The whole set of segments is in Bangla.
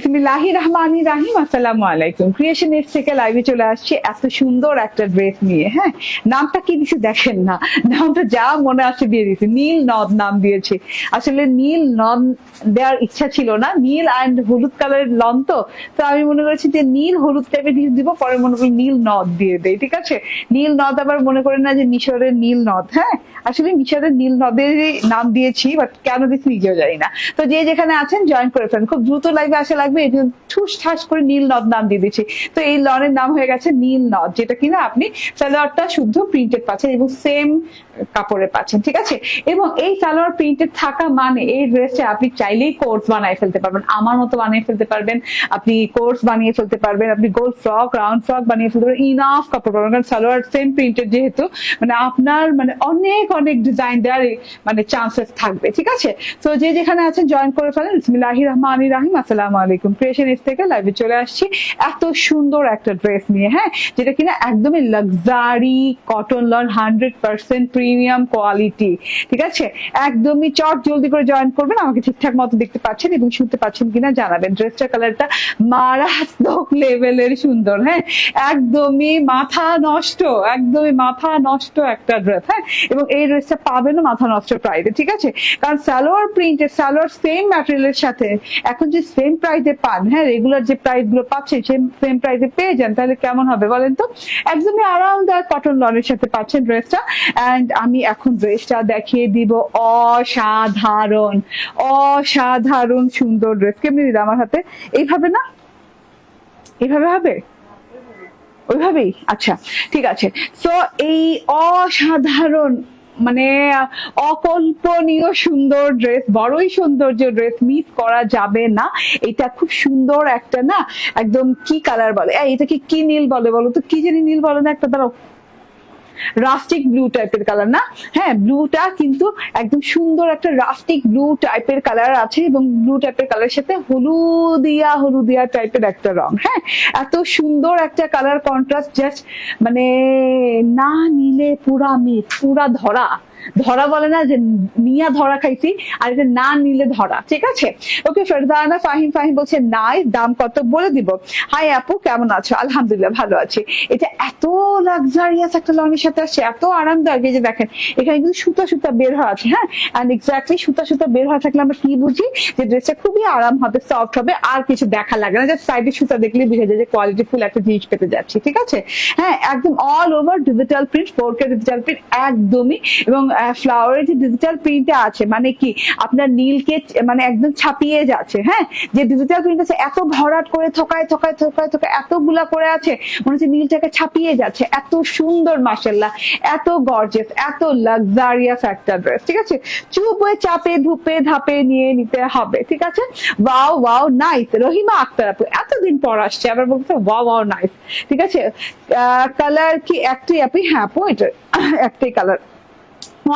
বিসমিল্লাহি রহমানি রাহিম, আসসালামু আলাইকুম। থেকে লাইভে চলে এত সুন্দর একটা ড্রেস নিয়ে হ্যাঁ? নামটা কি দিছে দেখেন না। নামটা যা মনে আছে দিয়ে নীল নদ নাম দিয়েছে। আসলে নীল নদ দেওয়ার ইচ্ছা ছিল না। নীল অ্যান্ড হলুদ কালারের লন তো। তো আমি মনে করেছি যে নীল হলুদ টাইপের কিছু দিব, পরে মনে করি নীল নদ দিয়ে দেয় ঠিক আছে? নীল নদ আবার মনে করেন না যে মিশরের নীল নদ হ্যাঁ? আসলে মিশরের নীল নদের নাম দিয়েছি বাট কেন দিচ্ছি নিজেও জানি না। তো যে যেখানে আছেন জয়েন করে ফেলেন। খুব দ্রুত লাইভে আসা লাগবে এই জন্য ঠুস ঠাস করে নীল নদ নাম দিয়ে দিচ্ছি। তো এই লনের নাম হয়ে গেছে নীল নদ, যেটা কিনা আপনি সালোয়ারটা শুদ্ধ প্রিন্টেড পাচ্ছেন এবং সেম কাপড়ে পাচ্ছেন, ঠিক আছে? এবং এই সালোয়ার প্রিন্টেড থাকা মানে এই ড্রেসে আপনি চাইলেই কোর্স বানিয়ে ফেলতে পারবেন, আমার মতো বানিয়ে ফেলতে পারবেন, আপনি কোর্স বানিয়ে ফেলতে পারবেন, আপনি গোল ফ্রক রাউন্ড ফ্রক বানিয়ে ফেলতে পারবেন ইনাফ কাপড় পাবেন, কারণ সালোয়ার সেম প্রিন্টেড যেহেতু মানে আপনার মানে অনেক অনেক ডিজাইন দেওয়ার মানে চান্সেস থাকবে, ঠিক আছে? তো যে যেখানে আছেন জয়েন করে ফেলেন। বিসমিল্লাহির রহমানি রাহিম। আসসালামু আলাইকুম। ক্রিয়েশন থেকে লাইভে চলে আসছি। এত সুন্দর একটা ড্রেস নিয়ে হ্যাঁ? যেটা কিনা একদমই luxury cotton lawn hundred percent premium quality ঠিক আছে? একদমই চট জলদি করে জয়েন করবেন, আমাকে ঠিকঠাক মতো দেখতে পাচ্ছেন এবং শুনতে পাচ্ছেন কিনা জানাবেন। ড্রেসটার কালারটা মারাত্মক লেভেলের সুন্দর হ্যাঁ? একদমই মাথা নষ্ট, একদমই মাথা নষ্ট একটা ড্রেস হ্যাঁ? এবং এই ড্রেসটা পাবেনও মাথা নষ্ট প্রাইসে ঠিক আছে? কারণ সালোয়ার প্রিন্টের সালোয়ার সেম ম্যাটেরিয়ালের সাথে এখন যে সেম প্রাইসে পান হ্যাঁ? রেগুলার যে প্রাইসগুলো পাচ্ছেন সেম সেম প্রাইসে পেয়ে যান, তাহলে কেমন হবে বলেন তো? একদমই আরামদায়ক কটন লনের সাথে পাচ্ছেন ড্রেসটা অ্যান্ড আমি এখন ড্রেসটা দেখিয়ে দিব। অসাধারণ অসাধারণ সুন্দর ড্রেস কেমনি দিল আমার হাতে? এইভাবে না? এইভাবে হবে? ওইভাবেই? আচ্ছা ঠিক আছে। তো এই অসাধারণ মানে অকল্পনীয় সুন্দর ড্রেস বড়ই সৌন্দর্য ড্রেস মিস করা যাবে না। এটা খুব সুন্দর একটা না, একদম কি কালার বলে? এটা কি কি নীল বলে বলো তো? কি জানি নীল বলে না একটা, দাঁড়াও। রাস্টিক ব্লু টাইপের কালার না? হ্যাঁ ব্লুটা কিন্তু একদম সুন্দর একটা রাস্টিক ব্লু টাইপের কালার আছে এবং ব্লু টাইপের কালারের সাথে হলুদিয়া হলুদিয়া টাইপের একটা রং হ্যাঁ? এত সুন্দর একটা কালার কন্ট্রাস্ট জাস্ট মানে না নিলে পুরা মিস পুরা ধরা। ধরা বলে না যে নিয়া ধরা খাইছি, আর এটা না নিলে ধরা, ঠিক আছে? ওকে ফেরদানা ফাহিম ফাহিম বলছে, নাই, দাম কত বলে দিব? হাই আপু, কেমন আছো? আলহামদুলিল্লাহ, ভালো আছি। এটা এত লাক্সারিয়াস একটা লনের সাথে আসছে, এত আরামদায়ক, এই যে দেখেন, এখানে কিন্তু সুতা সুতা বের হওয়া আছে হ্যাঁ? অ্যান্ড এক্স্যাক্টলি সুতা সুতা বের হওয়া থাকলে আমরা কি বুঝি? যে ড্রেসটা খুবই আরাম হবে সফট হবে, আর কিছু দেখা লাগে না। যে সাইডে সুতা দেখলে বুঝা যায় যে কোয়ালিটি ফুল একটা জিনিস পেতে যাচ্ছি, ঠিক আছে? হ্যাঁ একদম all over digital print four K digital print একদমই। এবং ফ্লাওয়ারের যে ডিজিটাল প্রিন্টটা আছে মানে কি, আপনার নীলকে মানে একদম ছাপিয়ে যাচ্ছে হ্যাঁ? যে ডিজিটাল প্রিন্ট আছে, এত ভরাট করে থকায় থকায় থকায় থকায়, এতগুলা করে আছে, মনে হচ্ছে নীলটাকে ছাপিয়ে যাচ্ছে। এত সুন্দর মাসাল্লাহ এত গর্জেস এত লাক্সারিয়াস একটা ড্রেস ঠিক আছে? চুপে, চাপে, ধুপে, ধাপে নিয়ে নিতে হবে, ঠিক আছে? Wow wow nice Rahima Akter আপু, এতদিন পর আসছে, আবার বলছে ওয়াও ওয়াও নাইস ঠিক আছে? কালার কি, একটাই আপনি হ্যাঁ আপু, এটা, একটাই কালার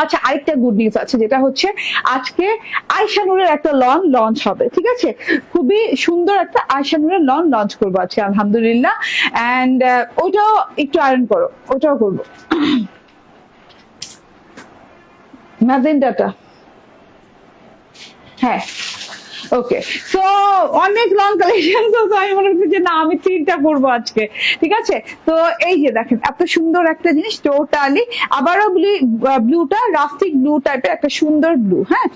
আচ্ছা আরেকটা গুড নিউজ আছে, যেটা হচ্ছে আজকে আয়শানুরের একটা লন লঞ্চ হবে, ঠিক আছে? খুবই সুন্দর একটা আয়শানুরের লন লঞ্চ করব আজকে, আলহামদুলিল্লাহ। অ্যান্ড ওইটাও একটু আয়রন করো ওটাও করব। ম্যাজেন্ডাটা হ্যাঁ। ওকে তো অনেক লং কালেকশন তো আমি মনে করছি যে না, আমি তিনটা করব আজকে, ঠিক আছে? তো, এই যে দেখেন, এত সুন্দর একটা জিনিস টোটালি আবারও ব্লুটা রাস্টিক ব্লু টাইপের একটা সুন্দর ব্লু হ্যাঁ?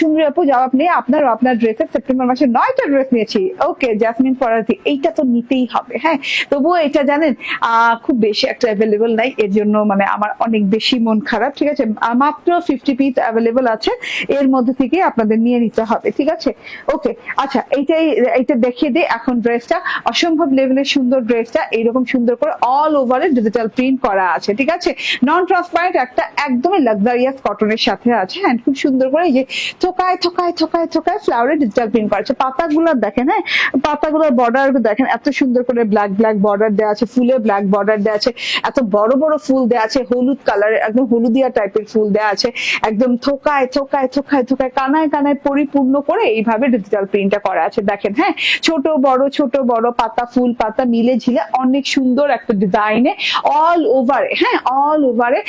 সুন্দর আপু, জবাব নেই আপনার আপনার ড্রেসের সেপ্টেম্বর মাসে নয়টা ড্রেস নিয়েছি। ওকে জাসমিন ফরাজি এইটা তো নিতেই হবে হ্যাঁ? তবুও এটা জানেন খুব বেশি একটা অ্যাভেলেবল নাই, এর জন্য মানে আমার অনেক বেশি মন খারাপ, ঠিক আছে? মাত্র ফিফটি পিস অ্যাভেলেবল আছে, এর মধ্যে থেকে আপনাদের নিয়ে নিতে হবে, ঠিক আছে? ওকে আচ্ছা এইটাই, এইটা দেখিয়ে দিই এখন ড্রেসটা অসম্ভব লেভেলের সুন্দর ড্রেসটা এইরকম সুন্দর করে অল ওভারে ডিজিটাল প্রিন্ট করা আছে, ঠিক আছে? নন ট্রান্সপারেন্ট একটা একদমই লাক্সারিয়াস কটনের সাথে আছে হ্যাঁ খুব সুন্দর করে এই যে থোকায় থোকায় থোকায় থোকায় ফ্লাওয়ারে ডিজিটাল প্রিন্ট করা আছে। পাতাগুলো দেখেন হ্যাঁ? পাতাগুলোর বর্ডার দেখেন, এত সুন্দর করে ব্ল্যাক ব্ল্যাক বর্ডার দেওয়া আছে, ফুলে ব্ল্যাক বর্ডার দেওয়া আছে, এত বড় বড় ফুল দেওয়া আছে, হলুদ কালারের একদম হলুদিয়া টাইপের ফুল দেওয়া আছে, একদম থোকায় থোকায় থোকায় থোকায়, কানায় কানায় পরিপূর্ণ করে এই এইভাবে ডিজিটাল প্রিন্টটা করা আছে, দেখেন হ্যাঁ? ছোট, বড় ছোট, বড় পাতা, ফুল পাতা মিলে ঝিলে অনেক সুন্দর একটা ডিজাইনে অল ওভারে হ্যাঁ? অল ওভারে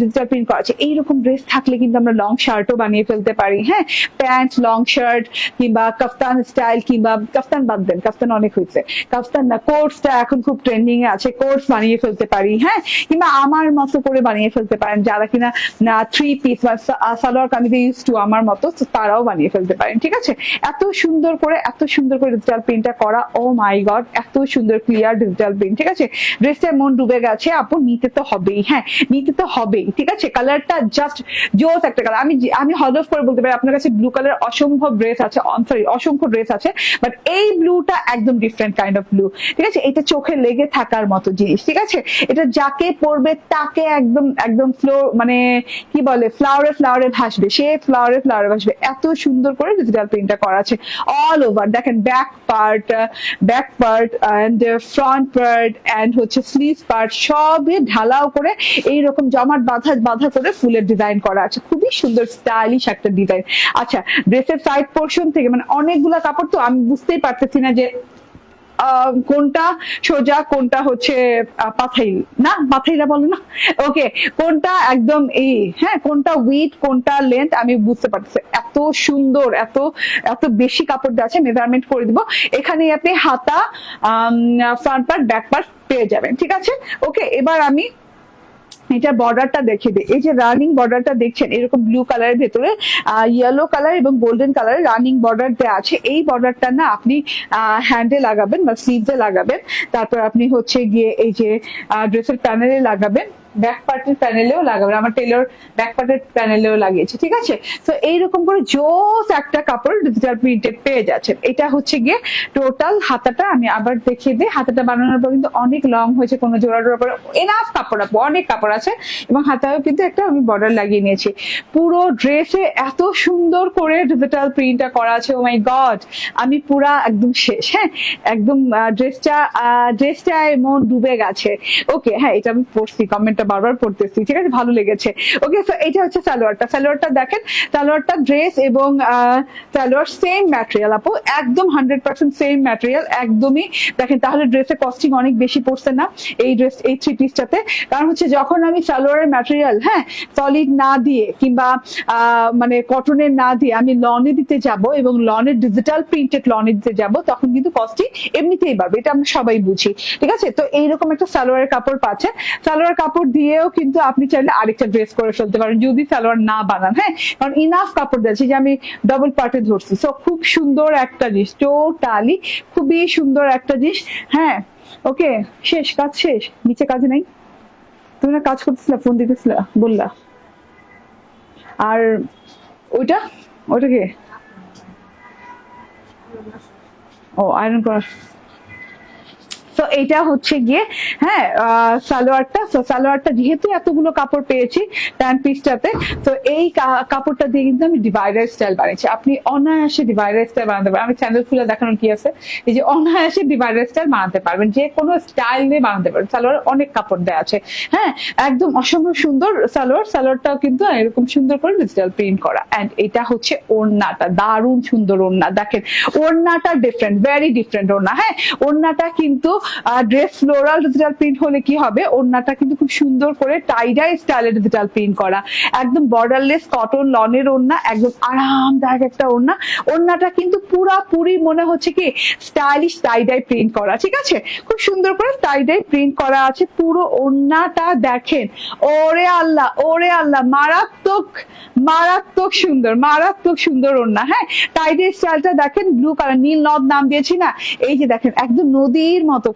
ডিজিটাল প্রিন্ট করা আছে। এইরকম ড্রেস থাকলে কিন্তু আমরা লং শার্টও বানিয়ে ফেলতে পারি হ্যাঁ? প্যান্ট লং শার্ট কিংবা কাফতান স্টাইল কিংবা কাফতান বাদ দেন কাফতান অনেক হয়েছে। কাফতান না কোর্সটা এখন খুব ট্রেন্ডিং এ আছে কোর্স বানিয়ে ফেলতে পারি হ্যাঁ? কিংবা আমার মতো করে বানিয়ে ফেলতে পারেন, যারা কিনা থ্রি পিস বা সালোয়ার কামিজে ইউজ টু আমার মতো তারাও বানিয়ে ফেলতে পারেন, ঠিক আছে? এত সুন্দর করে, এত সুন্দর করে ডিজিটাল প্রিন্টটা করা ও মাই গড এত সুন্দর ক্লিয়ার ডিজিটাল প্রিন্ট ঠিক আছে? ড্রেসের মন ডুবে গেছে, আপু, নিতে তো হবেই হ্যাঁ নিতে তো হবেই, ঠিক আছে? কালারটা জাস্ট জোস একটা কালার আমি আমি হলফ করে বলতে পারি, আপনার কাছে ব্লু কালার অসম্ভব ড্রেস আছে সরি অসংখ্য ড্রেস আছে বাট এই ব্লুটা একদম ডিফারেন্ট কাইন্ড অফ ব্লু ঠিক আছে? এটা চোখে লেগে থাকার মতো জিনিস, ঠিক আছে? এটা যাকে পরবে তাকে একদম একদম ফ্লো মানে কি বলে ফ্লাওয়ারে ফ্লাওয়ারে ভাসবে, সে ফ্লাওয়ারে ফ্লাওয়ারে ভাসবে। এত সুন্দর করে ডিজিটাল প্রিন্টটা করা আছে অল ওভার দেখেন back part back part and front part and হচ্ছে স্লিভ পার্ট সবই ঢালাও করে এইরকম জমাট বাঁধা বাঁধা করে ফুলের ডিজাইন করা আছে। খুবই সুন্দর স্টাইলিশ একটা ডিজাইন আচ্ছা ড্রেসের সাইড পোর্শন থেকে মানে অনেকগুলা কাপড় তো আমি বুঝতেই পারতেছি না যে কোনটা সোজা, কোনটা হচ্ছে পাথাইল না? পাথাইলা বলে না? ওকে, কোনটা একদম এই হ্যাঁ কোনটা উইথ কোনটা লেন্থ আমি বুঝতে পারতেছি। এত সুন্দর, এত এত বেশি কাপড় দেওয়া আছে মেজারমেন্ট করে দিব। এখানে আপনি হাতা ফ্রন্ট পার্ট ব্যাক পার্ট পেয়ে যাবেন, ঠিক আছে? ওকে, এবার আমি এটা বর্ডারটা দেখে দিই এই যে রানিং বর্ডারটা দেখছেন, এরকম ব্লু কালারের ভেতরে ইয়েলো কালার এবং গোল্ডেন কালারের রানিং বর্ডার দেওয়া আছে। এই বর্ডারটা না আপনি হ্যান্ডে লাগাবেন বা স্লিভে লাগাবেন। তারপর আপনি হচ্ছে গিয়ে এই যে ড্রেসের প্যানেলে লাগাবেন। ব্যাক পার্টের প্যানেলেও লাগাবে আমার টেলর ব্যাক পার্টের প্যানেলেও লাগিয়েছে, ঠিক আছে? তো এইরকম করে জোস একটা কাপড় ডিজিটাল প্রিন্টেড পেয়ে যাচ্ছেন এটা হচ্ছে গিয়ে টোটাল হাতাটা আমি আবার দেখিয়ে দিই। হাতাটা বানানোর পর কিন্তু অনেক লং হয়েছে, কোনো জোড়া জোড়া পরে এনাফ কাপড় অনেক কাপড় আছে, এবং হাতায়ও কিন্তু একটা আমি বর্ডার লাগিয়ে নিয়েছি। পুরো ড্রেসে এত সুন্দর করে ডিজিটাল প্রিন্টটা করা আছে ও মাই গড আমি পুরা একদম শেষ হ্যাঁ? একদম ড্রেসটা ড্রেসটায় মন ডুবে গেছে। ওকে হ্যাঁ এটা আমি পড়ছি কমেন্টটা বারবার পড়তেছি। ঠিক আছে? ভালো লেগেছে। ওকে তো এটা হচ্ছে সালোয়ারটা। সালোয়ারটা দেখেন, সালোয়ারটা ড্রেস এবং সালোয়ার সেম ম্যাটেরিয়াল আপু, একদম হান্ড্রেড পার্সেন্ট সেম ম্যাটেরিয়াল একদমই। দেখেন, তাহলে ড্রেসের কস্টিং অনেক বেশি পড়ছে না এই ড্রেস এই থ্রি পিসটাতে কারণ হচ্ছে যখন আমি সালোয়ারের ম্যাটেরিয়াল হ্যাঁ সলিড না দিয়ে কিংবা মানে কটনের না দিয়ে আমি লনে দিতে যাব এবং লনের ডিজিটাল প্রিন্টেড লনে দিতে যাব, তখন কিন্তু কস্টিং এমনিতেই বাড়বে। এটা আমরা সবাই বুঝি। ঠিক আছে? তো এইরকম একটা সালোয়ারের কাপড় পাচ্ছেন। সালোয়ার কাপড় দিয়েও কিন্তু আপনি চাইলে আরেকটা ড্রেস করে ফেলতে পারেন, যদি সালোয়ার না বানান হ্যাঁ? কারণ ইনাফ কাপড় দিয়েছি যে আমি ডবল পার্টে ধরছি। সো খুব সুন্দর একটা জিনিস টোটালি খুবই সুন্দর একটা জিনিস হ্যাঁ? ওকে শেষ, কাজ শেষ। নিচে কাজ নাই? তুমি না কাজ করতেছিলা ফোন দিতেছিলা? বললা। আর ওইটা? ওইটা কে? ও আয়রন করা তো এটা হচ্ছে গিয়ে হ্যাঁ সালোয়ারটা। তো সালোয়ারটা যেহেতু এতগুলো কাপড় পেয়েছি প্যান্ট পিসটাতে, তো এই কাপড়টা দিয়ে কিন্তু আমি ডিভাইডার স্টাইল বানিয়েছি। আপনি অনায়াসে ডিভাইডার স্টাইল বানাতে পারবেন। আমি চ্যানেল খুলে দেখানোর কি আছে? এই যে অনায়াসে ডিভাইডার স্টাইল বানাতে পারবেন। যে কোনো স্টাইল দিয়ে বানাতে পারবেন। সালোয়ার অনেক কাপড় দেওয়া আছে। হ্যাঁ একদম অসম্ভব সুন্দর সালোয়ার। সালোয়ারটাও কিন্তু এরকম সুন্দর করে ডিজিটাল প্রিন্ট করা। অ্যান্ড এটা হচ্ছে ওড়নাটা। দারুণ সুন্দর ওড়না। দেখেন, ওড়নাটা ডিফারেন্ট ভেরি ডিফারেন্ট ওড়না। হ্যাঁ ওড়নাটা কিন্তু ড্রেস ফ্লোরাল ডিজিটাল প্রিন্ট হলে কি হবে? ওড়নাটা কিন্তু খুব সুন্দর করে টাইডাই স্টাইলে ডিজিটাল প্রিন্ট করা। একদম বর্ডারলেস কটন লনের ওড়না, একদম আরামদায়ক একটা ওড়না। ওড়নাটা কিন্তু পুরাপুরি মনে হচ্ছে কি স্টাইলিশ টাইডাই প্রিন্ট করা, ঠিক আছে? খুব সুন্দর করে টাইডাই প্রিন্ট করা আছে, পুরো ওড়নাটা দেখেন। ওরে আল্লাহ ওরে আল্লাহ, মারাত্মক মারাত্মক সুন্দর মারাত্মক সুন্দর ওড়না হ্যাঁ? টাইডাই স্টাইলটা দেখেন ব্লু কালার নীল নদ নাম দিয়েছি না? এই যে দেখেন, একদম নদীর মতো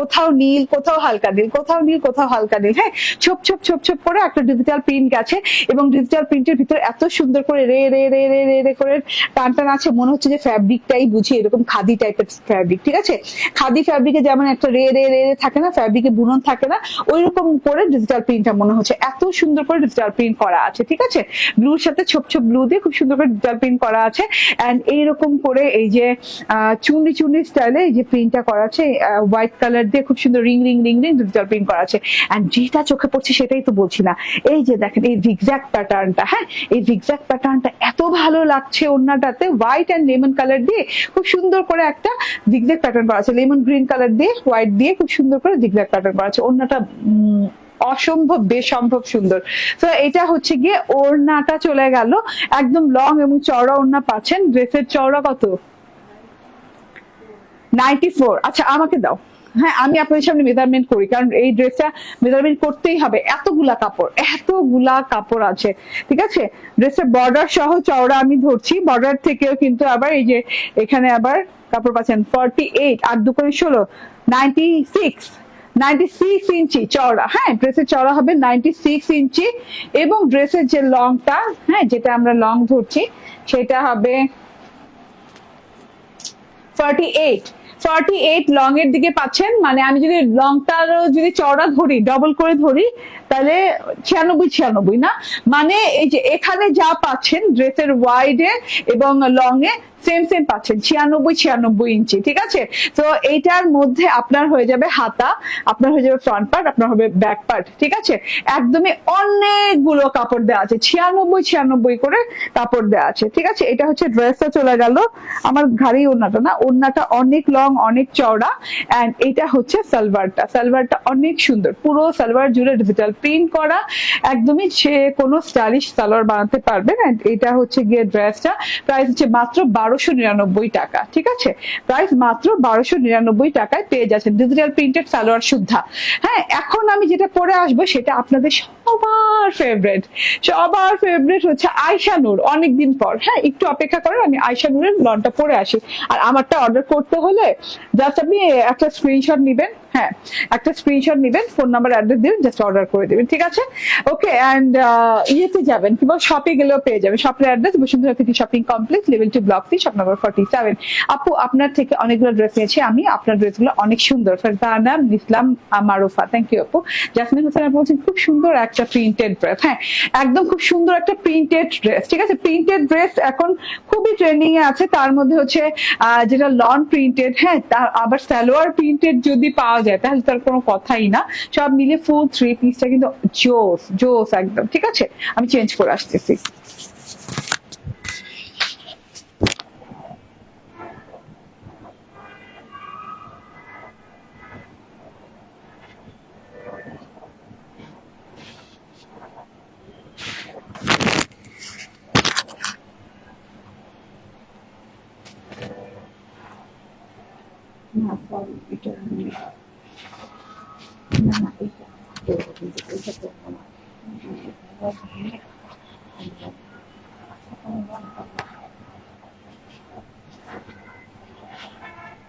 কোথাও নীল কোথাও হালকা নীল কোথাও নীল কোথাও হালকা নীল। হ্যাঁ ছোপ ছোপ ছোপ ছোপ করে একটা ডিজিটাল প্রিন্ট গেছে এবং ডিজিটাল প্রিন্টের ভিতরে এত সুন্দর করে রে রে রে রে রে রে করে টান টান আছে। মনে হচ্ছে যে ফ্যাব্রিকটাই বুঝি এরকম খাদি টাইপের ফ্যাব্রিক ঠিক আছে? খাদি ফ্যাব্রিকে যেমন একটা রে রে রে রে থাকে না ফ্যাব্রিকে বুনন থাকে না ওই রকম করে ডিজিটাল প্রিন্টটা মনে হচ্ছে। এত সুন্দর করে ডিজিটাল প্রিন্ট করা আছে ঠিক আছে? ব্লুর সাথে ছোপ ছোপ ব্লু দিয়ে খুব সুন্দর করে ডিজিটাল প্রিন্ট করা আছে। এন্ড এইরকম করে এই যে আহ, চুনরি চুনরি স্টাইলে এই যে প্রিন্টটা করা আছে হোয়াইট কালার দিয়ে খুব সুন্দর ring ring ring ring digital print করা আছে। অ্যান্ড যেটা চোখে পড়ছে সেটাই তো বলছি না। এই যে দেখেন, এই জিগজ্যাক প্যাটার্নটা হ্যাঁ? এই জিগজ্যাক প্যাটার্নটা এত ভালো লাগছে ওড়নাটাতে। হোয়াইট অ্যান্ড লেমন কালার দিয়ে খুব সুন্দর করে একটা জিগজ্যাক প্যাটার্ন করা আছে। লেমন গ্রিন কালার দিয়ে হোয়াইট দিয়ে খুব সুন্দর করে জিগজ্যাক প্যাটার্ন করা আছে। ওড়নাটা অসম্ভব, বেসম্ভব সুন্দর। তো এটা হচ্ছে গিয়ে ওড়নাটা চলে গেল। একদম লং এবং চওড়া ওড়না পাচ্ছেন। ড্রেসের চওড়া কত? Ninety four. আচ্ছা আমাকে দাও। হ্যাঁ আমি আপনাদের সামনে মেজারমেন্ট করি, কারণ এই ড্রেসটা মেজারমেন্ট করতেই হবে। এতগুলা কাপড় এতগুলা কাপড় আছে, ঠিক আছে? ড্রেসের বর্ডার সহ চওড়া আমি ধরছি বর্ডার থেকেও কিন্তু আবার এই যে এখানে আবার কাপড় পাচ্ছেন ফর্টি এইট আর দু করে ষোলো ninety six ninety six inch চওড়া। হ্যাঁ ড্রেসের চওড়া হবে নাইনটি সিক্স ইঞ্চি এবং ড্রেসের যে লংটা হ্যাঁ যেটা আমরা লং ধরছি, সেটা হবে forty eight forty eight long এর দিকে পাচ্ছেন। মানে আমি যদি লংটারও যদি চওড়া ধরি ডবল করে ধরি তাহলে ছিয়ানব্বই ছিয়ানব্বই না? মানে এই যে এখানে যা পাচ্ছেন ড্রেসের ওয়াইডে এবং লং এ সেম সেম পাচ্ছেন, ছিয়ানব্বই ছিয়ানব্বই ইঞ্চি, ঠিক আছে? তো এইটার মধ্যে আপনার হয়ে যাবে হাতা, আপনার হয়ে যাবে ফ্রন্ট পার্ট আপনার হবে ব্যাক পার্ট ঠিক আছে? একদমই অনেকগুলো কাপড় দেওয়া আছে, ছিয়ানব্বই ছিয়ানব্বই করে কাপড় দেওয়া আছে, ঠিক আছে? এটা হচ্ছে ড্রেসটা চলে গেল। আমার ঘাড়ি ওড়নাটা না, ওড়নাটা অনেক লং অনেক চওড়া অ্যান্ড এটা হচ্ছে সালোয়ারটা। সালোয়ারটা অনেক সুন্দর, পুরো সালোয়ার জুড়ে ডিজিটাল প্রিন্ট করা, একদমই সে কোনো স্টাইলিশ সালোয়ার বানাতে পারবেন অ্যান্ড এটা হচ্ছে গিয়ে ড্রেসটা। প্রাইস হচ্ছে মাত্র বারোশো নিরানব্বই টাকা, ঠিক আছে? প্রাইস মাত্র বারোশো নিরানব্বই টাকায় পেয়ে যাচ্ছেন ডিজিটাল প্রিন্টেড সালোয়ার সুদ্ধা। হ্যাঁ এখন আমি যেটা পরে আসব, সেটা আপনাদের সবার ফেভারেট সবার ফেভারেট হচ্ছে আয়শা নূর, অনেকদিন পর। হ্যাঁ একটু অপেক্ষা করেন, আমি আয়শা নূরের লনটা পরে আসি। আর আমারটা অর্ডার করতে হলে জাস্ট আপনি একটা স্ক্রিনশট নিবেন হ্যাঁ একটা স্ক্রিনশট নিবেন ফোন নাম্বার অ্যাড্রেস দিবেন জাস্ট অর্ডার করে দিবেন, ঠিক আছে? ওকে অ্যান্ড ইয়েতে যাবেন, কিংবা শপে গেলেও পেয়ে যাবেন। শপের address Bashundhara city shopping complex level two block C shop number forty seven আপু, আপনার থেকে অনেকগুলো ড্রেস নিয়েছি আমি, আপনার ড্রেসগুলো অনেক সুন্দর। ফারজানা ইসলাম মারুফা থ্যাংক ইউ আপু। জাসমিন হোসেন বলছেন, খুব সুন্দর একটা প্রিন্টেড ড্রেস হ্যাঁ একদম খুব সুন্দর একটা প্রিন্টেড ড্রেস ঠিক আছে? প্রিন্টেড ড্রেস এখন খুবই ট্রেন্ডিং এ আছে, তার মধ্যে হচ্ছে যেটা লন প্রিন্টেড হ্যাঁ তার আবার সালোয়ার প্রিন্টেড যদি পাওয়া যায়। তাহলে তার কোনো কথাই না। সব মিলে ফুল থ্রি পিসটা কিন্তু জোস জোস একদম, ঠিক আছে? আমি চেঞ্জ করে আসতেছি। সরি এটা আমি না না এটা করব কিন্তু এটা করব না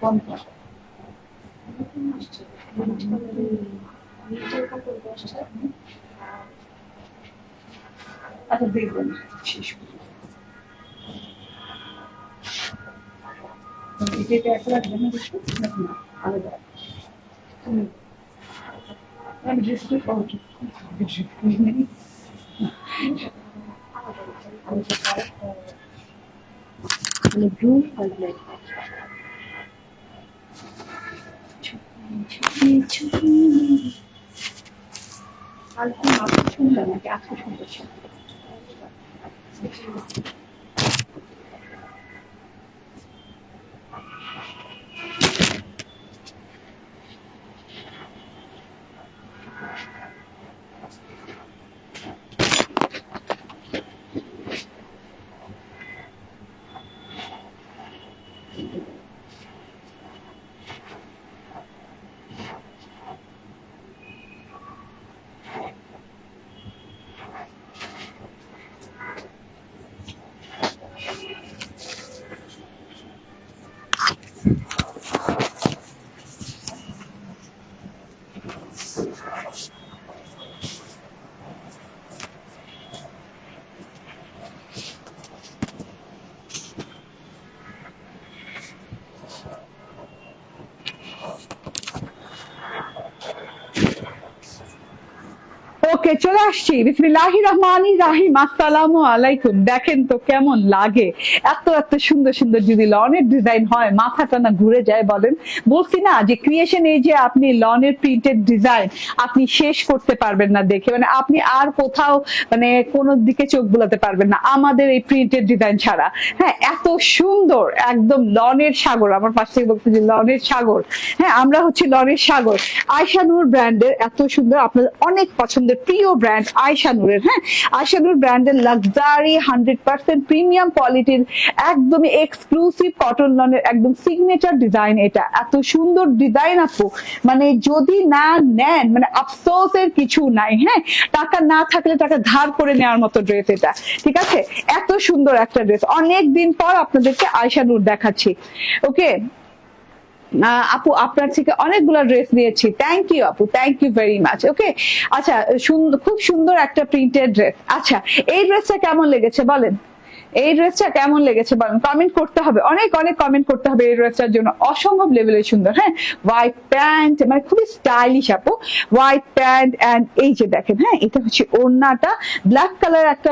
পঞ্চাশ আচ্ছা দেখবেন শেষ করি এটা একটা লাগবে না দেখতে না না আলাদা হুম। আমি ড্রেস করে পাবো কি? ড্রেস করে নেই মানে ব্লু আর ব্ল্যাক কালকে মাথা শুনলাম আজকে শুনতেছি ওকে চলে আসছি। বিসমিল্লাহি রহমানি রাহিম। আসসালামু আলাইকুম। দেখেন তো কেমন লাগে। এত এত সুন্দর সুন্দর যদি লনের ডিজাইন হয়, মাথাটা না ঘুরে যায় বলেন। বলছি না যে ক্রিয়েশন এই যে আপনি লনের প্রিন্টেড ডিজাইন আপনি শেষ করতে পারবেন না দেখে। মানে আপনি আর কোথাও মানে কোনো দিকে চোখ বুলাতে পারবেন না। আমাদের এই প্রিন্টেড ডিজাইন ছাড়া। হ্যাঁ এত সুন্দর, একদম লনের সাগর। আমার পাশ থেকে বলছে যে লনের সাগর। হ্যাঁ আমরা হচ্ছে লনের সাগর। আয়শানুর ব্র্যান্ডের এত সুন্দর, আপনাদের অনেক পছন্দের প্রিয় ব্র্যান্ড আয়শানুরের হ্যাঁ? আয়শানুর ব্র্যান্ডের লাক্সারি হান্ড্রেড পার্সেন্ট প্রিমিয়াম কোয়ালিটির একদমই এক্সক্লুসিভ কটন লনের একদম সিগনেচার ডিজাইন এটা। এত সুন্দর ডিজাইন আপু। মানে যদি না নেন মানে আফসোসের কিছু নাই হ্যাঁ? টাকা না থাকলে টাকা ধার করে নেওয়ার মতো ড্রেস এটা, ঠিক আছে? এত সুন্দর একটা ড্রেস অনেক দিন পর আপনাদেরকে আয়শানুর দেখাচ্ছি। ওকে আপু, আপনার থেকে অনেকগুলো ড্রেস নিয়েছি। থ্যাংক ইউ আপু thank you very much okay আচ্ছা খুব সুন্দর একটা প্রিন্টেড ড্রেস আচ্ছা এই ড্রেসটা কেমন লেগেছে বলেন? এই ড্রেসটা কেমন লেগেছে বলেন? কমেন্ট করতে হবে। অনেক অনেক কমেন্ট করতে হবে এই ড্রেসটার জন্য। অসম্ভব লেভেলের সুন্দর হ্যাঁ? হোয়াইট প্যান্ট মানে খুবই স্টাইলিশ আপু। হোয়াইট প্যান্ট অ্যান্ড এই যে দেখেন হ্যাঁ? এটা হচ্ছে ওড়নাটা। ব্ল্যাক কালার একটা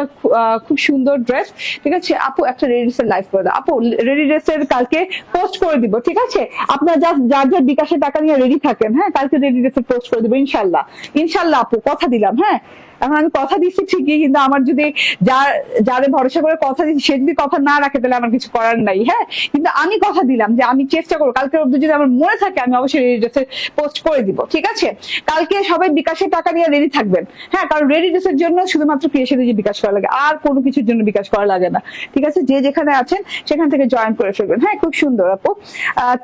খুব সুন্দর ড্রেস ঠিক আছে? আপু, একটা রেডি ড্রেসের লাইভ করে দাও। আপু, রেডি ড্রেসের কালকে পোস্ট করে দিব, ঠিক আছে? আপনার যা, যার যার বিকাশে টাকা নিয়ে রেডি থাকেন হ্যাঁ? কালকে রেডি ড্রেসের পোস্ট করে দিব, ইনশাল্লাহ। ইনশাল্লাহ আপু, কথা দিলাম হ্যাঁ? এখন আমি কথা দিচ্ছি ঠিকই, কিন্তু আমার যদি যার যারে ভরসা করে কথা দিচ্ছি, সে যদি কথা না রাখে, তাহলে আমার কিছু করার নাই হ্যাঁ? কিন্তু আমি কথা দিলাম যে আমি চেষ্টা করব, কালকে অব্দি যদি আমার মনে থাকে, আমি অবশ্যই রেডি ড্রেসের পোস্ট করে দিব, ঠিক আছে? কালকে সবাই বিকাশে টাকা নিয়ে রেডি থাকবেন হ্যাঁ? কারণ রেডি ড্রেসের জন্য শুধুমাত্র ক্রিয়েশনে যে বিকাশ করা লাগে, আর কোনো কিছুর জন্য বিকাশ করা লাগে না, ঠিক আছে? যে যেখানে আছেন, সেখান থেকে জয়েন করে ফেলবেন হ্যাঁ? খুব সুন্দর, আপু।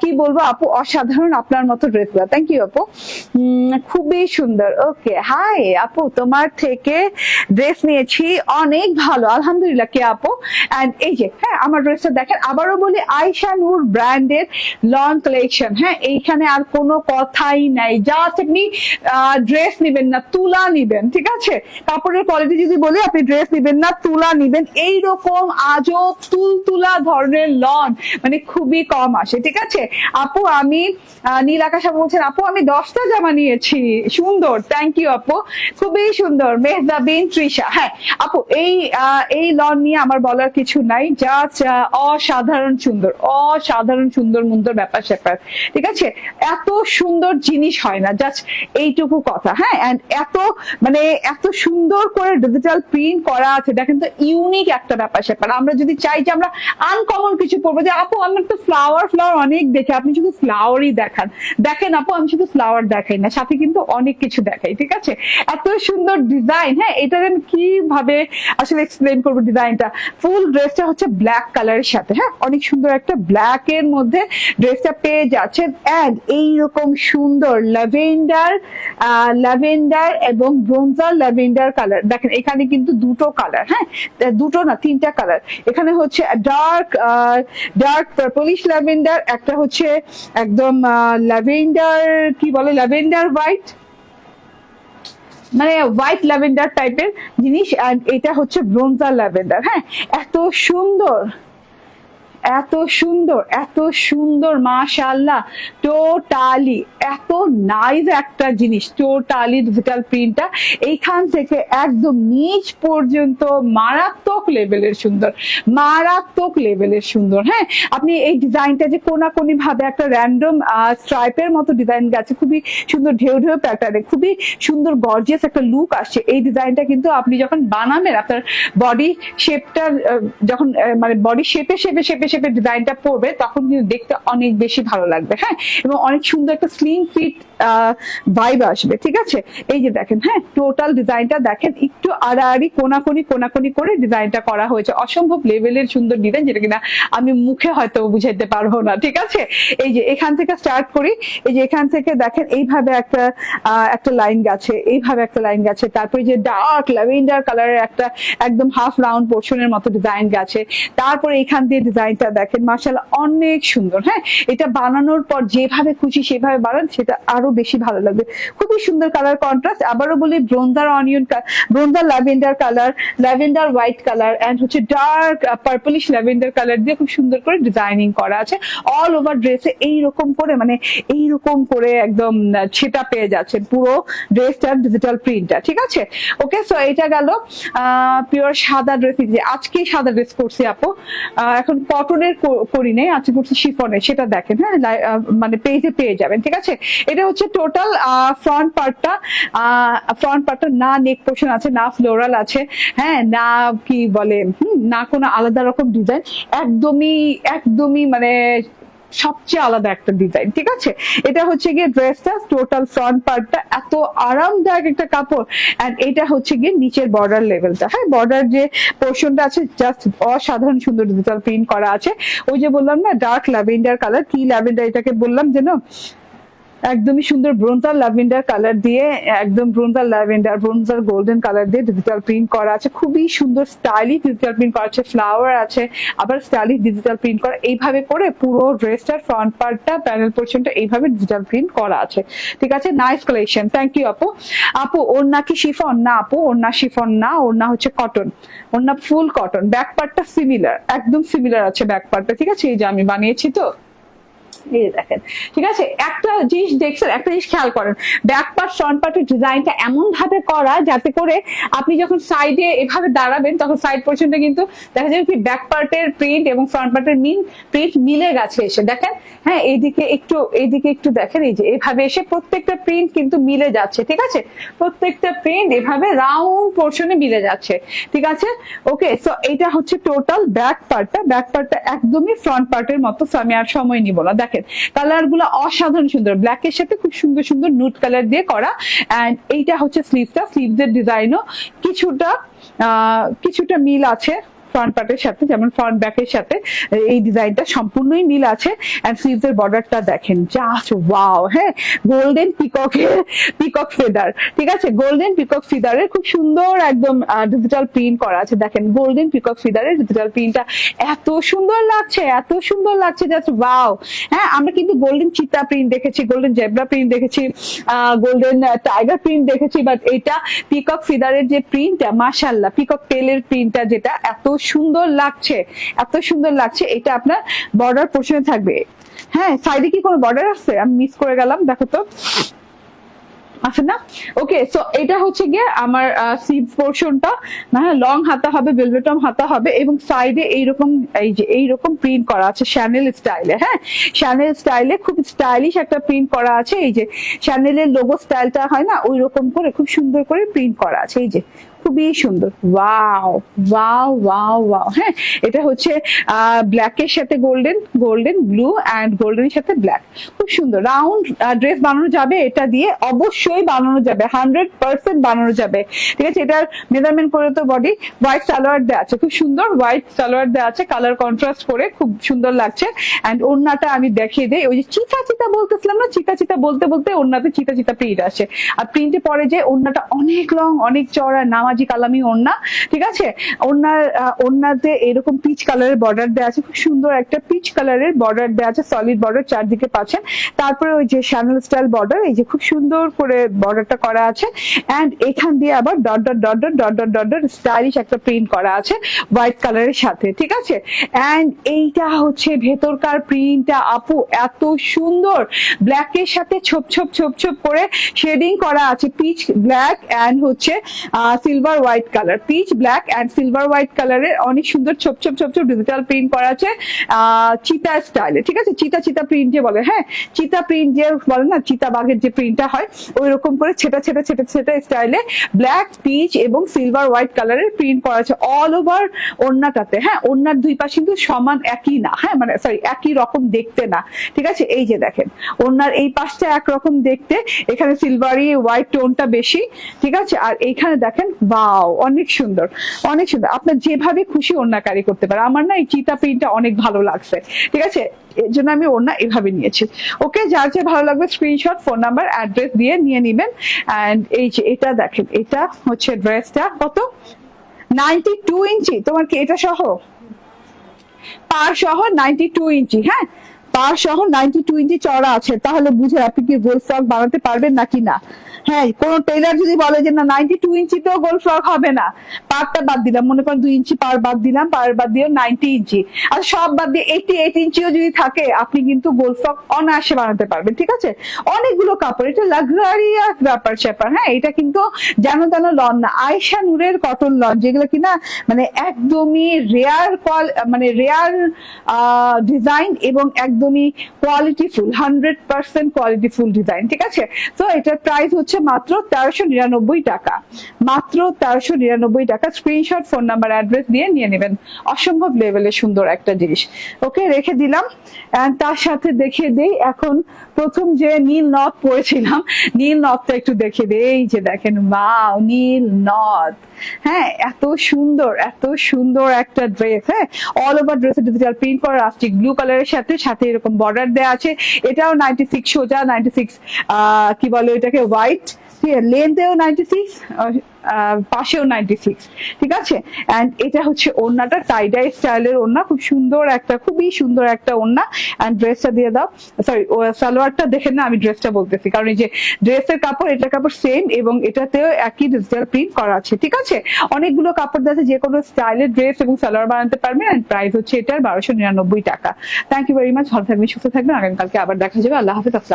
কি বলব, আপু? অসাধারণ আপনার মতো ড্রেসগুলা থ্যাংক ইউ আপু। খুবই সুন্দর ওকে হাই আপু, তোমার থেকে ড্রেস নিয়েছি, অনেক ভালো, আলহামদুলিল্লাহ, কে আপু? এন্ড এই যে হ্যাঁ আমার ড্রেসটা দেখেন, আবারও বলি আয়শা নূর ব্র্যান্ডের লং কালেকশন হ্যাঁ এইখানে আর কোনো কথাই নাই যা আপনি ড্রেস নিবেন না, তুলা নিবেন, ঠিক আছে? কাপড়ের কোয়ালিটি যদি বলি, আপনি ড্রেস নিবেন না, তুলা নিবেন, এইরকম আজও তুল তুলা ধরনের লন মানে খুবই কম আসে, ঠিক আছে? আপু, আমি নীল আকাশ বলছেন, আপু, আমি দশটা জামা নিয়েছি, সুন্দর থ্যাংক ইউ আপু, খুবই সুন্দর মেহজাবিন তৃষা। হ্যাঁ আপু, এই এই লন নিয়ে আমার বলার কিছু নাই জাস্ট অসাধারণ সুন্দর অসাধারণ সুন্দর মুন্দর ব্যাপার স্যাপার, ঠিক আছে? এত সুন্দর জিনিস হয় না জাস্ট এইটুকু কথা হ্যাঁ? And এত মানে এত সুন্দর করে ডিজিটাল প্রিন্ট করা আছে, দেখেন তো ইউনিক একটা ব্যাপার স্যাপার। আমরা যদি চাই যে আমরা আনকমন কিছু পড়ব যে আপু, আমার তো ফ্লাওয়ার ফ্লাওয়ার অনেক দেখে, আপনি শুধু ফ্লাওয়ারই দেখান। দেখেন আপু, আমি শুধু ফ্লাওয়ার দেখাই না, সাথে কিন্তু অনেক কিছু দেখাই, ঠিক আছে? এত সুন্দর ডিজাইন হ্যাঁ এটা আমি কীভাবে আসলে এক্সপ্লেন করব ডিজাইনটা ফুল ড্রেসটা হচ্ছে ব্ল্যাক কালারের সাথে হ্যাঁ? অনেক সুন্দর একটা ব্ল্যাক এর মধ্যে ড্রেসটা পেয়ে যাচ্ছেন অ্যান্ড এইরকম সুন্দর ল্যাভেন্ডার ল্যাভেন্ডার এবং ব্রোঞ্জার ল্যাভেন্ডার কালার দেখেন, এখানে কিন্তু দুটো কালার হ্যাঁ? দুটো না, তিনটা কালার এখানে হচ্ছে ডার্ক ডার্ক পার্পলিশ ল্যাভেন্ডার একটা হচ্ছে একদম ল্যাভেন্ডার কি বলে? ল্যাভেন্ডার হোয়াইট মানে হোয়াইট ল্যাভেন্ডার টাইপের জিনিস আর এটা হচ্ছে ব্রোঞ্জার ল্যাভেন্ডার হ্যাঁ? এত সুন্দর! এত সুন্দর এত সুন্দর, মাশাআল্লাহ টোটালি এত নাইস একটা জিনিস টোটালি ডিজিটাল প্রিন্টটা এইখান থেকে একদম নিচ পর্যন্ত মারাত্মক লেভেলের সুন্দর, মারাত্মক লেভেলের সুন্দর হ্যাঁ? আপনি এই ডিজাইনটা যে কোনাকুনি ভাবে একটা র্যান্ডম স্ট্রাইপের মতো ডিজাইন গেছে, খুবই সুন্দর ঢেউ ঢেউ প্যাটার্নে খুবই সুন্দর গর্জিয়াস একটা লুক আসছে। এই ডিজাইনটা কিন্তু আপনি যখন বানাবেন, আপনার বডি শেপটা যখন মানে বডি শেপে শেপে শেপে শেপে ডিজাইনটা পড়বে তখন কিন্তু দেখতে অনেক বেশি ভালো লাগবে হ্যাঁ? এবং অনেক সুন্দর একটা স্লিম ফিট ভাইব আসবে, ঠিক আছে? এই যে দেখেন হ্যাঁ? টোটাল ডিজাইনটা দেখেন, একটু আড়াআড়ি, কোনাকুনি কোনাকুনি করে ডিজাইনটা করা হয়েছে। অসম্ভব লেভেলের সুন্দর ডিজাইন যেটা কিনা আমি মুখে হয়তো বুঝাইতে পারব না, ঠিক আছে? এই যে এখান থেকে স্টার্ট করি, এই যে এখান থেকে দেখেন, এইভাবে একটা একটা লাইন গেছে, এইভাবে একটা লাইন গেছে। তারপরে যে ডার্ক ল্যাভেন্ডার কালারের একটা একদম হাফ রাউন্ড পোর্শনের মতো ডিজাইন গেছে। তারপরে এখান দিয়ে ডিজাইনটা ড্রেসটা দেখেন মাসাল অনেক সুন্দর। হ্যাঁ এটা বানানোর পর যেভাবে খুশি সেভাবে বানান, সেটা আরও বেশি ভালো লাগবে। খুবই সুন্দর কালার কন্ট্রাস্ট আবারও বলি bronzer onion bronzer lavender colour lavender white colour and হচ্ছে ডার্ক পার্পলিশ ল্যাভেন্ডার কালার দিয়ে খুব সুন্দর করে ডিজাইনিং করা আছে। অল ওভার ড্রেসে এইরকম করে মানে এইরকম করে একদম ছেটা পেয়ে যাচ্ছে পুরো ড্রেসটার ডিজিটাল প্রিন্টটা ঠিক আছে? ওকে সো এটা গেল পিওর সাদা ড্রেস আজকে সাদা ড্রেস করছি আপু। এখন কটনের করি নেই আজকে করছি শিফনের সেটা দেখেন হ্যাঁ? মানে পেজে পেয়ে যাবেন, ঠিক আছে? এটা হচ্ছে টোটাল ফ্রন্ট পার্টটা ফ্রন্ট পার্টটা না নেক পোর্শন আছে, না ফ্লোরাল আছে হ্যাঁ? না কি বলে না কোনো আলাদা রকম ডিজাইন একদমই একদমই মানে সবচেয়ে আলাদা একটা ডিজাইন ঠিক আছে? এটা হচ্ছে গিয়ে ড্রেসটা টোটাল ফ্রন্ট পার্টটা এত আরামদায়ক একটা কাপড় এন্ড এটা হচ্ছে গিয়ে নিচের বর্ডার লেভেলটা হ্যাঁ বর্ডার যে পোর্শনটা আছে জাস্ট অসাধারণ সুন্দর ডিজিটাল প্রিন্ট করা আছে। ওই যে বললাম না ডার্ক ল্যাভেন্ডার কালার কি ল্যাভেন্ডার এটাকে বললাম যেন একদমই সুন্দর ব্রোন্জার ল্যাভেন্ডার কালার দিয়ে, একদম bronzer lavender bronzer golden colour দিয়ে ডিজিটাল প্রিন্ট করা আছে। খুবই সুন্দর স্টাইলিশ ডিজিটাল প্রিন্ট করা আছে ফ্লাওয়ার আছে, আবার স্টাইলিশ ডিজিটাল প্রিন্ট করা, এইভাবে করে পুরো ড্রেসটার ফ্রন্ট পার্টটা প্যানেল পোর্শনটা এইভাবে ডিজিটাল প্রিন্ট করা আছে। ঠিক আছে? নাইস কালেকশন থ্যাংক ইউ আপু। আপু, ওর নাকি শিফন না আপু, ওর না শিফন না, ওর না হচ্ছে কটন ওর না ফুল কটন ব্যাক পার্টটা সিমিলার একদম সিমিলার আছে ব্যাক পার্টটা ঠিক আছে? এই যে আমি বানিয়েছি তো। এই দেখেন, ঠিক আছে? একটা জিনিস দেখছেন, একটা জিনিস খেয়াল করেন। ব্যাক পার্ট ফ্রন্ট পার্টের ডিজাইনটা এমন ভাবে করা যাতে করে আপনি যখন সাইডে এভাবে দাঁড়াবেন, তখন সাইড পোর্শনটা কিন্তু দেখা যাবে কি ব্যাক পার্টের প্রিন্ট এবং ফ্রন্ট পার্টের মিন প্রিন্ট মিলে গেছে এসে। দেখেন? হ্যাঁ এইদিকে একটু এইদিকে একটু দেখেন, এই যে এভাবে এসে প্রত্যেকটা প্রিন্ট কিন্তু মিলে যাচ্ছে, ঠিক আছে? প্রত্যেকটা প্রিন্ট এভাবে রাউন্ড পোর্শনে মিলে যাচ্ছে, ঠিক আছে? ওকে সো এটা হচ্ছে টোটাল ব্যাক পার্টটা ব্যাক পার্টটা একদমই ফ্রন্ট পার্টের মতো আমি আর সময় নিব না। দেখেন কালারগুলো অসাধারণ সুন্দর। ব্ল্যাক এর সাথে খুব সুন্দর সুন্দর নুট কালার দিয়ে করা। এন্ড এইটা হচ্ছে স্লিভটা স্লিভস এর ডিজাইনও কিছুটা কিছুটা মিল আছে। ফ্রন্ট পার্টের সাথে, যেমন ফ্রন্ট ব্যাকের সাথে, এই ডিজাইনটা সম্পূর্ণই মিল আছে। এন্ড স্লিভস এর বর্ডারটা দেখেন জাস্ট ওয়াও হ্যাঁ? গোল্ডেন পিককের পিকক ফেদার ঠিক আছে? গোল্ডেন পিকক ফিদারের খুব সুন্দর একদম ডিজিটাল প্রিন্ট করা আছে। দেখেন গোল্ডেন পিকক ফিদারের ডিজিটাল প্রিন্টটা এত সুন্দর লাগছে, এত সুন্দর লাগছে জাস্ট ওয়াও হ্যাঁ আমরা কিন্তু গোল্ডেন চিতা প্রিন্ট দেখেছি গোল্ডেন জেব্রা প্রিন্ট দেখেছি গোল্ডেন টাইগার প্রিন্ট দেখেছি বাট এটা পিকক ফিদারের যে প্রিন্টটা মাশাল্লাহ পিকক টেলের প্রিন্টটা যেটা এত সুন্দর লাগছে, এত সুন্দর লাগছে, এটা আপনার বর্ডার পোর্শনে থাকবে। হ্যাঁ সাইডে কি কোনো বর্ডার আছে? আমি মিস করে গেলাম, দেখো তো। হ্যাঁ এবং সাইডে এইরকম, এই যে প্রিন্ট করা আছে হ্যাঁ শ্যানেল স্টাইলে খুব স্টাইলিশ একটা প্রিন্ট করা আছে, এই যে লোগো স্টাইলটা হয় না ওই রকম করে, খুব সুন্দর করে প্রিন্ট করা আছে, এই যে। খুবই সুন্দর। Wow wow wow wow. হ্যাঁ এটা হচ্ছে ব্ল্যাক এর সাথে golden golden blue and golden সাথে ব্ল্যাক খুব সুন্দর। রাউন্ড ড্রেস বানানো যাবে এটা দিয়ে। অবশ্যই বানানো যাবে। হান্ড্রেড পার্সেন্ট বানানো যাবে। ঠিক আছে? এটার মেজারমেন্ট করে তো বডি হোয়াইট সালোয়ার দেওয়া আছে। খুব সুন্দর। হোয়াইট সালোয়ার দেওয়া আছে। কালার কন্ট্রাস্ট করে খুব সুন্দর লাগছে। অ্যান্ড ওড়নাটা আমি দেখিয়ে দিই। ওই যে চিতা চিতা বলতেছিলাম না? চিতা চিতা বলতে বলতে ওড়নাতে চিতা চিতা প্রিন্ট আসে। আর প্রিন্টে পরে যে ওড়নাটা অনেক লং অনেক চড়া নামাজি কালামি ওড়না ঠিক আছে? ওড়নার আহ, ওড়নাতে এরকম পিচ কালারের বর্ডার দেওয়া আছে খুব সুন্দর একটা পিচ কালারের বর্ডার দেওয়া আছে সলিড বর্ডার চারদিকে পাচ্ছেন। তারপরে ওই যে শ্যানেল স্টাইল বর্ডার এই যে খুব সুন্দর করে বর্ডারটা করা আছে। এন্ড এখান দিয়ে আবার dot dot dot dot dot dot dot dot stylish একটা প্রিন্ট করা আছে হোয়াইট কালারের সাথে ঠিক আছে? এন্ড এইটা হচ্ছে ভেতরকার প্রিন্টটা আপু এত সুন্দর! ব্ল্যাক এর সাথে ছোপ ছোপ ছোপ ছোপ করে শেডিং করা আছে পিচ ব্ল্যাক এন্ড হচ্ছে silver white colour peach black and silver white কালারের অনেক সুন্দর ছোপ ছোপ ছোপ ছোপ ডিজিটাল প্রিন্ট করা আছে। চিতা স্টাইলে ঠিক আছে? চিতা চিতা প্রিন্ট যে বলে হ্যাঁ? চিতা প্রিন্ট যে বলে না চিতা বাঘের যে প্রিন্টটা হয়, ওই রকম করে ছেটা ছেটা ছেটা ছেটা স্টাইলে ব্ল্যাক পিচ এবং সিলভার হোয়াইট কালারের প্রিন্ট করা আছে অল ওভার ওড়নাটাতে। হ্যাঁ? ওড়নার দুই পাশে কিন্তু সমান একই না হ্যাঁ? মানে সরি একই রকম দেখতে না। ঠিক আছে? এই যে দেখেন, ওড়নার এই পাশটা একরকম দেখতে, এখানে সিলভারি হোয়াইট টোনটা বেশি, ঠিক আছে? আর এইখানে দেখেন বাও অনেক সুন্দর অনেক সুন্দর। আপনার যেভাবে খুশি ওড়না করতে পারে, আমার না এই চিতা প্রিন্টটা অনেক ভালো লাগছে। ঠিক আছে? এর জন্য আমি ওড়না এভাবে নিয়েছি। ওকে, যার যে ভালো লাগবে স্ক্রিনশট ফোন নাম্বার অ্যাড্রেস দিয়ে নিয়ে নিবেন। অ্যান্ড এই যে এটা দেখেন, এটা হচ্ছে ড্রেসটা কত? নাইনটি টু ইঞ্চি। তোমার কি এটা সহ? পার সহ নাইনটি টু ইঞ্চি হ্যাঁ? পার সহ নাইনটি টু ইঞ্চি চড়া আছে। তাহলে বুঝে আপনি কি গোল ফ্রক বানাতে পারবেন নাকি না? হ্যাঁ কোন টেলার যদি বলে যে, না নাইনটি টু গোল ফ্রক হবে না। বাদ দিলাম, মনে করেন দুই ইঞ্চি পার বাদ দিলাম পার বাদ নাইনটি ইঞ্চি। আর সব বাদ দিয়ে এইটি এইট ইঞ্চিও যদি থাকে, আপনি কিন্তু গোল ফ্রক অনায়াসে বানাতে পারবেন, ঠিক আছে? অনেকগুলো কাপড়, এটা লাক্সারিয়াস ব্যাপার স্যাপার হ্যাঁ? এটা কিন্তু যেন তেন লন না। আয়সা নূরের কটন লন, যেগুলো কিনা মানে একদমই রেয়ার কল মানে রেয়ার ডিজাইন এবং একদমই qualityful hundred percent qualityful design ঠিক আছে? তো এটার প্রাইস হচ্ছে মাত্র তেরোশো নিরানব্বই টাকা। মাত্র তেরোশো নিরানব্বই টাকা স্ক্রিনশট ফোন নাম্বার অ্যাড্রেস দিয়ে নিয়ে নেবেন। অসম্ভব লেভেলের সুন্দর একটা জিনিস। ওকে, রেখে দিলাম। তার সাথে দেখিয়ে দেই, এখন প্রথম যে নীল নথ পরেছিলাম নীল নথটা একটু দেখিয়ে দেই। যে দেখেন মা নীল নথ হ্যাঁ এত সুন্দর এত সুন্দর একটা ড্রেস হ্যাঁ? অল ওভার ড্রেসে ডিজিটাল প্রিন্ট করা আসছে ব্লু কালারের সাথে সাথে এরকম বর্ডার দেওয়া আছে। এটাও নাইনটি সিক্স সোজা নাইনটি সিক্স কি বলে এটাকে হোয়াইট এটা সালোয়ারটা দেখে না, আমি ড্রেসটা বলতেছি। কারণ এই যে ড্রেসের কাপড় এটার কাপড় সেম এবং এটাতেও একই ডিজিটাল প্রিন্ট করা আছে, ঠিক আছে? অনেকগুলো কাপড় আছে যে কোনো স্টাইলের ড্রেস এবং সালোয়ার বানাতে পারবেন প্রাইস হচ্ছে এটার বারোশো টাকা। থ্যাংক ইউ ভেরি মাচ ভালো থাকবেন, সুস্থ থাকবেন, আগামীকালকে আবার দেখা যাবে। আল্লাহ হাফিজ, আসসালাম